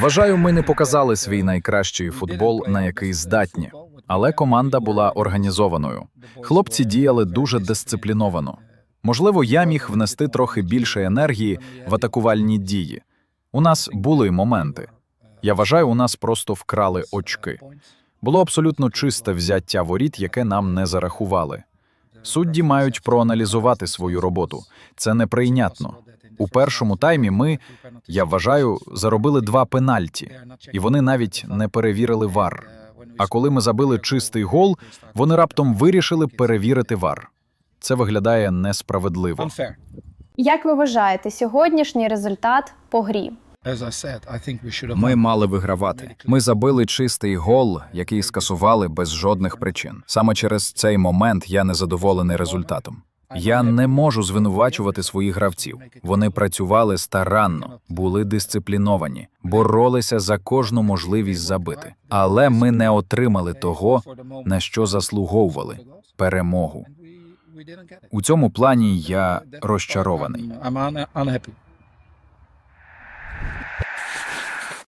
Вважаю, ми не показали свій найкращий футбол, на який здатні, але команда була організованою. Хлопці діяли дуже дисципліновано. Можливо, я міг внести трохи більше енергії в атакувальні дії. У нас були моменти. Я вважаю, у нас просто вкрали очки. Було абсолютно чисте взяття воріт, яке нам не зарахували. Судді мають проаналізувати свою роботу. Це неприйнятно. У першому таймі ми, я вважаю, заробили два пенальті, і вони навіть не перевірили вар. А коли ми забили чистий гол, вони раптом вирішили перевірити вар. Це виглядає несправедливо. Як ви вважаєте, сьогоднішній результат по грі? Ми мали вигравати. Ми забили чистий гол, який скасували без жодних причин. Саме через цей момент я не задоволений результатом. Я не можу звинувачувати своїх гравців. Вони працювали старанно, були дисципліновані, боролися за кожну можливість забити. Але ми не отримали того, на що заслуговували перемогу. У цьому плані я розчарований.